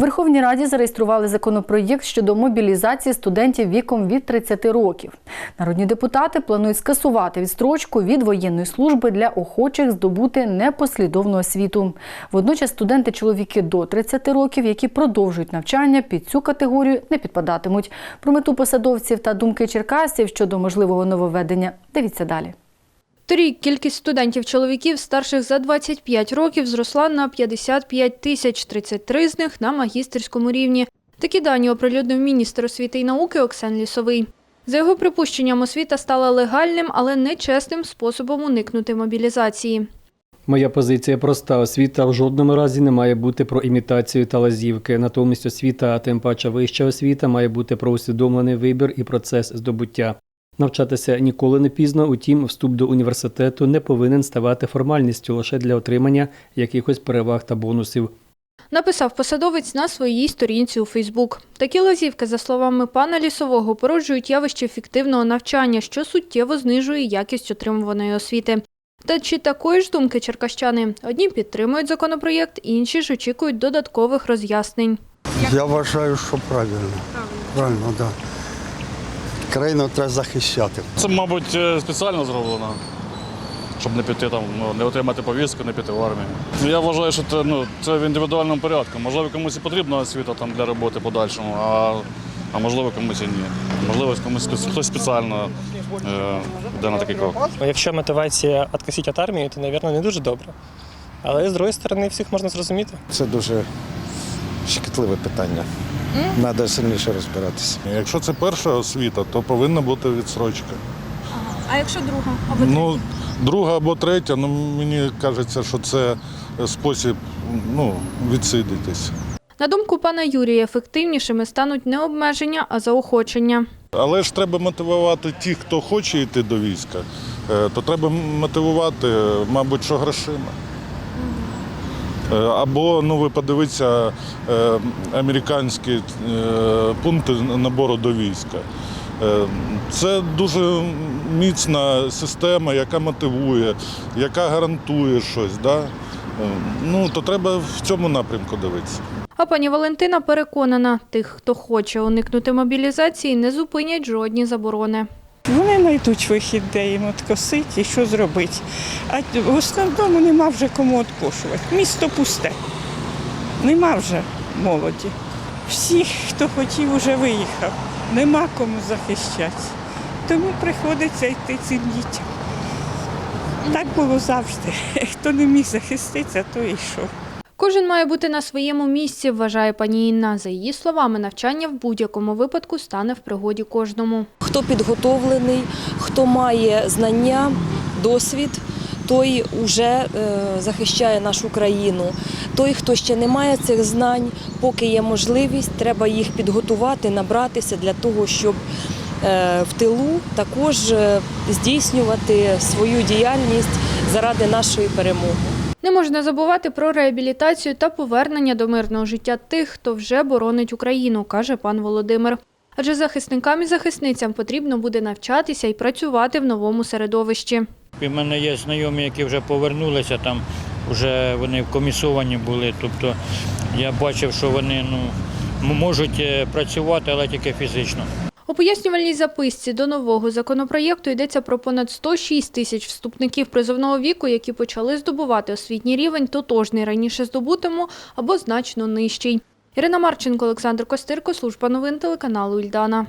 Верховній Раді зареєстрували законопроєкт щодо мобілізації студентів віком від 30 років. Народні депутати планують скасувати відстрочку від воєнної служби для охочих здобути непослідовну освіту. Водночас студенти-чоловіки до 30 років, які продовжують навчання, під цю категорію не підпадатимуть. Про мету посадовців та думки черкасців щодо можливого нововведення. Дивіться далі. Торік кількість студентів-чоловіків старших за 25 років зросла на 55 тисяч, 33 з них на магістерському рівні. Такі дані оприлюднив міністр освіти і науки Оксан Лісовий. За його припущенням, освіта стала легальним, але нечесним способом уникнути мобілізації. Моя позиція проста: освіта в жодному разі не має бути про імітацію та лазівки. Натомість освіта, а тим паче вища освіта, має бути про усвідомлений вибір і процес здобуття. Навчатися ніколи не пізно, утім, вступ до університету не повинен ставати формальністю лише для отримання якихось переваг та бонусів. Написав посадовець на своїй сторінці у Фейсбук. Такі лазівки, за словами пана Лісового, породжують явище фіктивного навчання, що суттєво знижує якість отримуваної освіти. Та чи такої ж думки черкащани? Одні підтримують законопроєкт, інші ж очікують додаткових роз'яснень. Я вважаю, що правильно. Правильно, так. Да. Країну треба захищати. Це, мабуть, е, спеціально зроблено, щоб не піти там, ну, не отримати повістку, не піти в армію. Ну, Я вважаю, що це, ну, це в індивідуальному порядку. Можливо, комусь і потрібна освіта там, для роботи подальшому, а, а можливо, комусь і ні. Можливо, комусь хтось спеціально е, йде на такий крок. Якщо мотивація відкосити від армії, то, мабуть, не дуже добре. Але з іншої сторони, всіх можна зрозуміти. Це дуже щекотливе питання. Треба сильніше розбиратися. Якщо це перша освіта, то повинна бути відсрочка. А якщо друга? Ну, друга або третя, ну мені кажеться, що це спосіб ну, відсидітись. На думку пана Юрія, ефективнішими стануть не обмеження, а заохочення. Але ж треба мотивувати тих, хто хоче йти до війська, е, то треба мотивувати, мабуть, що грошима. Е, Або ну, ви подивіться е, американські е, пункти набору до війська. Це дуже міцна система, яка мотивує, яка гарантує щось. Да? Ну, то треба в цьому напрямку дивитися. А пані Валентина переконана, тих, хто хоче уникнути мобілізації, не зупинять жодні заборони. Вони знайдуть вихід, де їм откосити і що зробити. А в основному нема вже кому откошувати. Місто пусте. Нема вже молоді. Всі, хто хотів, вже виїхав. Нема кому захищати. Тому приходиться йти цим дітям. Так було завжди. Хто не міг захиститися, то і йшов. Кожен має бути на своєму місці, вважає пані Інна. За її словами, навчання в будь-якому випадку стане в пригоді кожному. Хто підготовлений, хто має знання, досвід, той вже захищає нашу країну. Той, хто ще не має цих знань, поки є можливість, треба їх підготувати, набратися для того, щоб е, в тилу також е, здійснювати свою діяльність заради нашої перемоги. Не можна забувати про реабілітацію та повернення до мирного життя тих, хто вже боронить Україну, каже пан Володимир. Адже захисникам і захисницям потрібно буде навчатися і працювати в новому середовищі. У мене є знайомі, які вже повернулися, там вже вони комісовані були. Тобто я бачив, що вони ну, можуть е, працювати, але тільки фізично. Пояснювальній записці до нового законопроєкту йдеться про понад 106 тисяч вступників призовного віку, які почали здобувати освітній рівень, тотожний раніше здобутому або значно нижчий. Ірина Марченко, Олександр Костирко, служба новин телеканалу Ільдана.